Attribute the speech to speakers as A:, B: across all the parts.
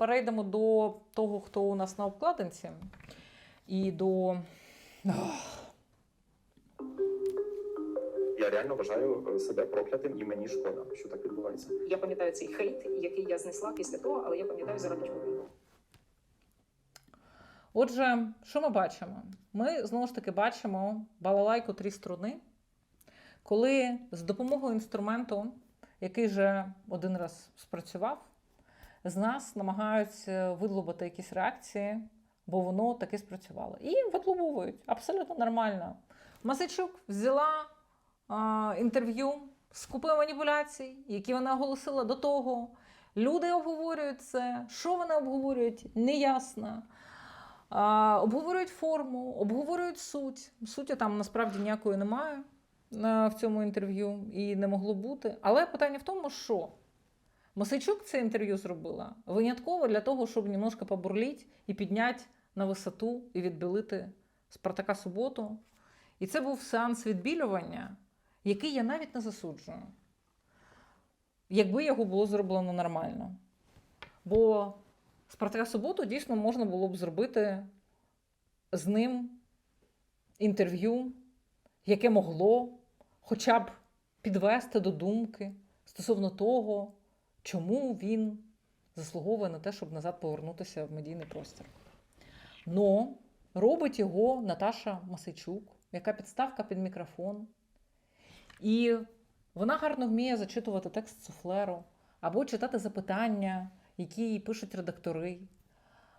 A: перейдемо до того, хто у нас на обкладинці, і до.
B: Я реально вважаю е, себе проклятим і мені шкода, що так відбувається.
C: Я пам'ятаю цей хейт, який я знесла після того, але я пам'ятаю заради чого він.
A: Отже, що ми бачимо? Ми знову ж таки бачимо балалайку три струни, коли з допомогою інструменту, який вже один раз спрацював, з нас намагаються видлубати якісь реакції, бо воно таки спрацювало. І видлубовують абсолютно нормально. Масичук взяла а, інтерв'ю з купою маніпуляцій, які вона оголосила до того. Люди обговорюють це. Що вони обговорюють, неясно. А, обговорюють форму, обговорюють суть. Суті там насправді ніякої немає е, в цьому інтерв'ю і не могло бути. Але питання в тому, що Мосейчук це інтерв'ю зробила винятково для того, щоб немножко побурліть і підняти на висоту і відбілити Спартака Суботу. І це був сеанс відбілювання, який я навіть не засуджую, якби його було зроблено нормально. Бо Спартака Суботу дійсно можна було б зробити з ним інтерв'ю, яке могло хоча б підвести до думки стосовно того, чому він заслуговує на те, щоб назад повернутися в медійний простір. Но робить його Наташа Масичук, яка підставка під мікрофон. І вона гарно вміє зачитувати текст суфлеру або читати запитання, які їй пишуть редактори,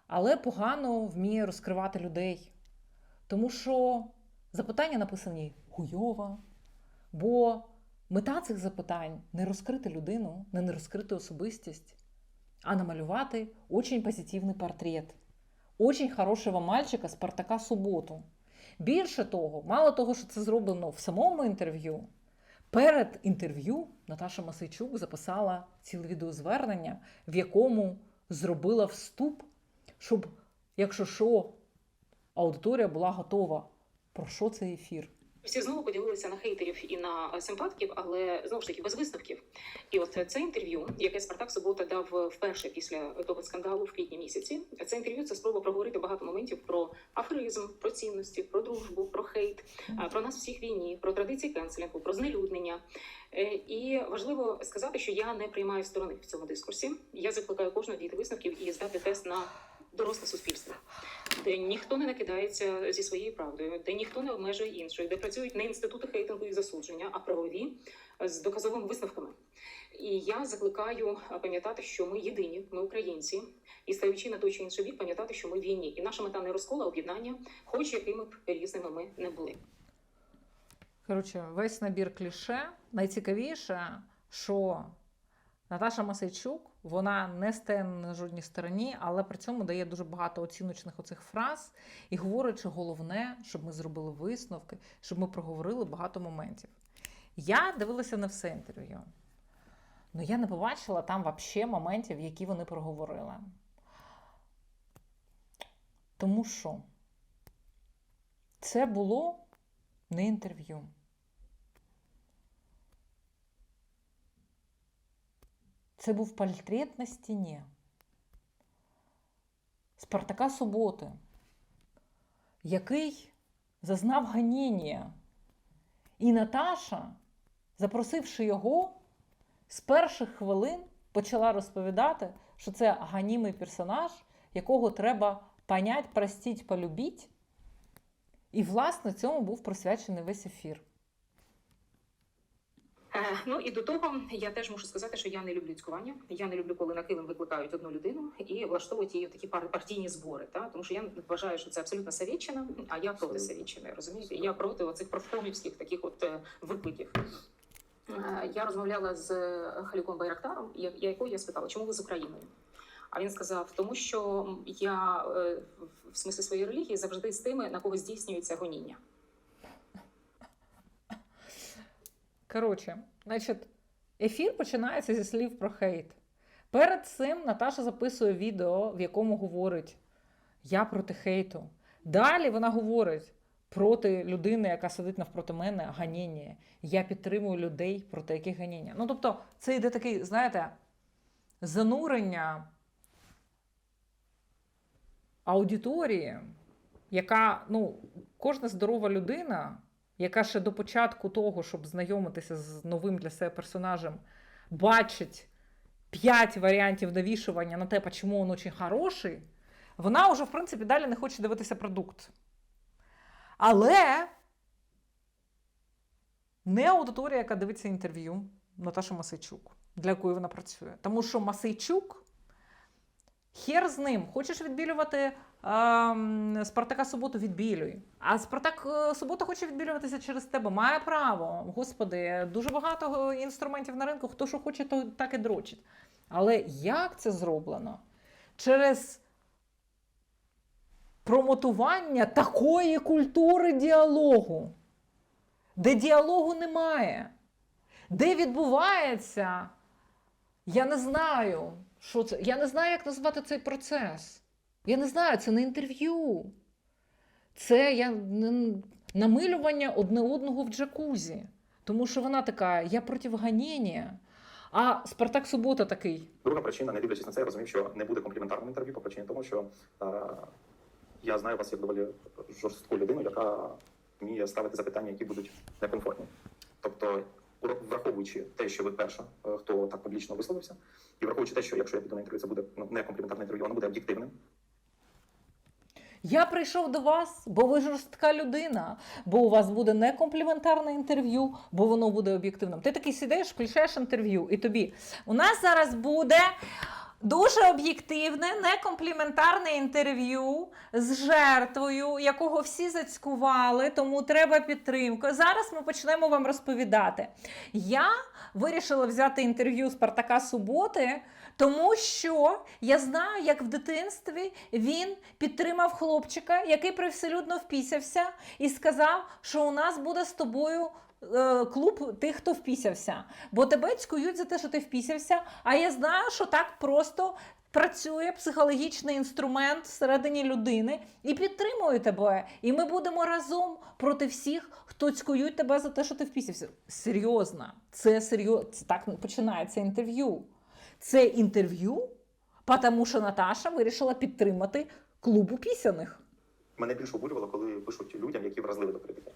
A: але погано вміє розкривати людей. Тому що запитання написані хуйово, бо мета цих запитань не розкрити людину, не не розкрити особистість, а намалювати очень позитивний портрет. Очень хорошого мальчика Спартака Суботу. Більше того, мало того, що це зроблено в самому інтерв'ю, перед інтерв'ю Наташа Масейчук записала ціле відеозвернення, в якому зробила вступ, щоб, якщо що, аудиторія була готова. Про що цей ефір?
C: Всі знову поділилися на хейтерів і на симпатиків, але знову ж таки без висновків. І от це інтерв'ю, яке Спартак Субота дав вперше після того скандалу в квітні місяці. Це інтерв'ю це спроба проговорити багато моментів про аферизм, про цінності, про дружбу, про хейт, про нас всіх війні, про традиції кенселінгу, про знелюднення. Е, І важливо сказати, що я не приймаю сторони в цьому дискурсі. Я закликаю кожного дійти висновків і здати тест на доросле суспільство, де ніхто не накидається зі своєю правдою, де ніхто не обмежує інших, де працюють не інститути хейтингу і засудження, а правові з доказовими висновками. І я закликаю пам'ятати, що ми єдині, ми українці, і стаючи на той чи інший бік, пам'ятати, що ми війні, і наша мета не розкола, а об'єднання, хоч якими б різними ми не були.
A: Коротше, весь набір кліше. Найцікавіше, що Наташа Масейчук вона не стає на жодній стороні, але при цьому дає дуже багато оціночних оцих фраз і говорить, що головне, щоб ми зробили висновки, щоб ми проговорили багато моментів. Я дивилася на все інтерв'ю. Ну я не побачила там взагалі моментів, які вони проговорили. Тому що це було не інтерв'ю. Це був портрет на стіні. Спартака Суботи, який зазнав ганіння. І Наташа, запросивши його, з перших хвилин почала розповідати, що це ганімий персонаж, якого треба понять, простіть, полюбіть. І, власне, цьому був присвячений весь ефір.
C: Е, Ну і до того я теж можу сказати, що я не люблю цькування. Я не люблю, коли на килим викликають одну людину і влаштовують її такі пар- партійні збори. Та тому що я вважаю, що це абсолютно совєтчина, а я проти совєтчини. Розумієте? Я проти оцих профкомівських таких от е, викликів. Е, Я розмовляла з Халюком Байрактаром, я- якого я спитала, чому ви з Україною? А він сказав, тому що я е, в смислі своєї релігії завжди з тими, на кого здійснюється гоніння.
A: Коротше, значить, ефір починається зі слів про хейт. Перед цим Наташа записує відео, в якому говорить: Я проти хейту. Далі вона говорить проти людини, яка сидить навпроти мене, ганіння. Я підтримую людей, проти яких ганіння. Ну, тобто, це йде такий, знаєте, занурення аудиторії, яка, ну, кожна здорова людина, яка ще до початку того, щоб знайомитися з новим для себе персонажем, бачить п'ять варіантів навішування на те, чому він дуже хороший, вона вже, в принципі, далі не хоче дивитися продукт. Але не аудиторія, яка дивиться інтерв'ю Наташі Масейчук, для якої вона працює. Тому що Масейчук, хер з ним, хочеш відбілювати Спартака Суботу, відбілюй. А Спартак е, Субота хоче відбілюватися через тебе. Має право. Господи, дуже багато інструментів на ринку. Хто що хоче, то так і дрочить. Але як це зроблено? Через промотування такої культури діалогу, де діалогу немає, де відбувається, я не знаю, що це. Я не знаю, як назвати цей процес. Я не знаю, це не інтерв'ю. Це я, намилювання одне одного в джакузі. Тому що вона така, я проти ганіння. А Спартак Субота такий.
B: Друга причина, не дивлячись на це, я розумів, що не буде компліментарним інтерв'ю по причині тому, що е, я знаю вас як доволі жорстку людину, яка вміє ставити запитання, які будуть некомфортні. Тобто, враховуючи те, що ви перша, е, хто так публічно висловився, і враховуючи те, що якщо я піду на інтерв'ю, це буде ну, не компліментарне інтерв'ю, воно буде об'єктивним.
A: Я прийшов до вас, бо ви жорстка людина, бо у вас буде не компліментарне інтерв'ю, бо воно буде об'єктивним. Ти такий сидиш, включаєш інтерв'ю, і тобі у нас зараз буде дуже об'єктивне, некомпліментарне інтерв'ю з жертвою, якого всі зацькували, тому треба підтримка. Зараз ми почнемо вам розповідати. Я вирішила взяти інтерв'ю Спартака Суботи. Тому що я знаю, як в дитинстві він підтримав хлопчика, який привселюдно впісявся, і сказав, що у нас буде з тобою клуб тих, хто впісявся. Бо тебе цькують за те, що ти впісявся. А я знаю, що так просто працює психологічний інструмент всередині людини і підтримує тебе. І ми будемо разом проти всіх, хто цькують тебе за те, що ти впісявся. Серйозно, це серйозно. Так починається інтерв'ю. Це інтерв'ю, тому що Наташа вирішила підтримати клубу пісяних.
B: Мене більше обурювало, коли пишуть людям, які вразливі до критики.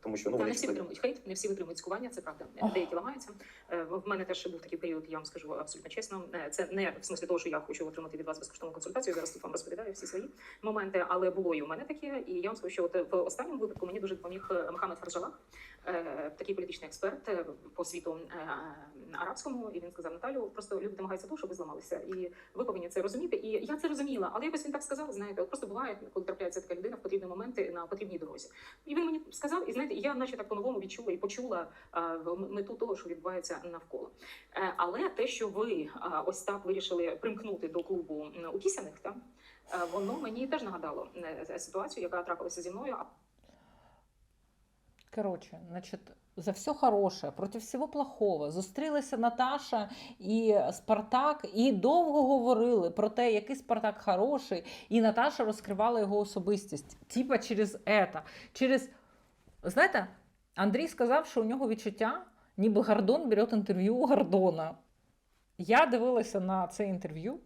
B: Тому що ну вони
C: не всі витримують хейт, не всі витримують цькування, це правда.
A: Ох.
C: Деякі ламаються. Е, В мене теж був такий період, я вам скажу абсолютно чесно. Е, Це не в смислі того, що я хочу отримати від вас безкоштовну консультацію. Зараз тут вам розповідаю всі свої моменти, але було і у мене таке. І я вам скажу, що от в останньому випадку мені дуже допоміг е, Мохамед Фаржалах, е, такий політичний експерт е, по світу е, арабському. І він сказав: Наталю, просто люди намагаються того, щоб ви зламалися, і ви повинні це розуміти. І я це розуміла, але якось він так сказав. Знаєте, от просто буває, коли трапляється така людина в потрібні моменти на потрібній дорозі. І він мені сказав, і знаєте, я наче так по-новому відчула і почула мету того, що відбувається навколо. Е, Але те, що ви ось так вирішили примкнути до клубу м, укісяних, та е, воно мені теж нагадало е, ситуацію, яка трапилася зі мною.
A: Коротше, значить, за все хороше, проти всього плохого. Зустрілися Наташа і Спартак, і довго говорили про те, який Спартак хороший, і Наташа розкривала його особистість. Типа через ета. Через. Знаєте, Андрій сказав, що у нього відчуття, ніби Гордон бере інтерв'ю у Гордона. Я дивилася на це інтерв'ю.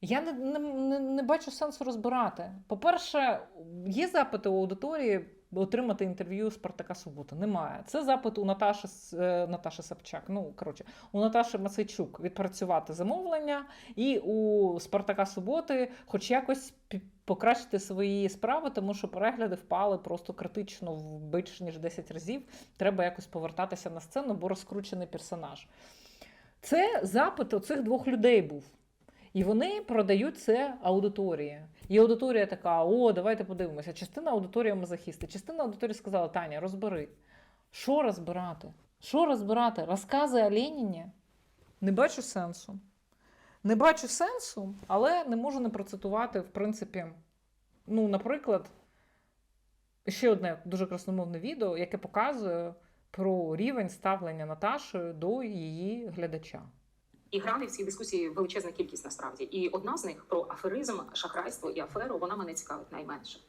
A: Я не, не, не, бачу сенсу розбирати. По-перше, є запити у аудиторії отримати інтерв'ю Спартака Субота. Немає. Це запит у Наташі, е, Наташі Сапчак. Ну, коротше, у Наташі Масейчук відпрацювати замовлення, і у Спартака Суботи хоч якось покращити свої справи, тому що перегляди впали просто критично в більш ніж 10 разів. Треба якось повертатися на сцену, бо розкручений персонаж. Це запит оцих двох людей був. І вони продають це аудиторії. І аудиторія така: о, давайте подивимося. Частина аудиторії мазохісти. Частина аудиторії сказала: Таня, розбери. Що розбирати? Що розбирати? Розкази о Леніні? Не бачу сенсу. Не бачу сенсу, але не можу не процитувати, в принципі, ну, наприклад, ще одне дуже красномовне відео, яке показує про рівень ставлення Наташі до її глядача.
C: І грани в цій дискусії величезна кількість насправді. І одна з них про аферизм, шахрайство і аферу вона мене цікавить найменше.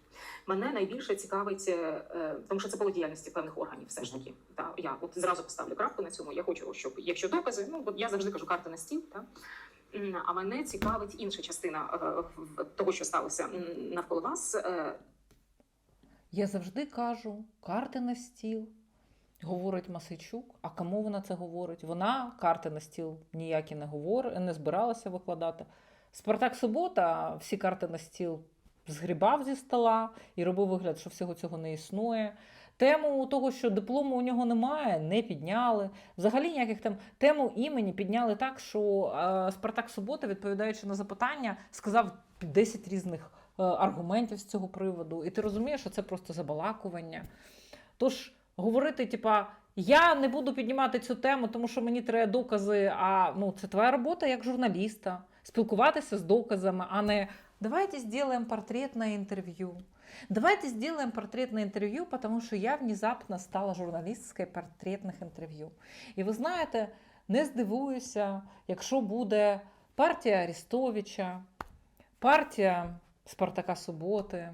C: Мене найбільше цікавить, е, е, тому що це було діяльності певних органів, все ж таки. Та я от зразу поставлю крапку на цьому. Я хочу, щоб якщо докази, ну я завжди кажу карти на стіл, та А мене цікавить інша частина того, що сталося навколо вас.
A: Я завжди кажу, карти на стіл, говорить Масичук. А кому вона це говорить? Вона карти на стіл ніякі не говорить, не збиралася викладати. Спартак Субота всі карти на стіл згрібав зі стола і робив вигляд, що всього цього не існує. Тему того, що диплому у нього немає, не підняли. Взагалі ніяких там тему імені підняли так, що е, Спартак Субота, відповідаючи на запитання, сказав 10 різних е, аргументів з цього приводу. І ти розумієш, що це просто забалакування. Тож говорити, типа, я не буду піднімати цю тему, тому що мені треба докази. А ну, це твоя робота як журналіста. Спілкуватися з доказами, а не давайте сделаем портретное интервью. Давайте сделаем портретное интервью, потому що я внезапно стала журналісткою портретних інтерв'ю. І ви знаєте, не здивуюся, якщо буде партія Арестовича, партія Спартака Суботи,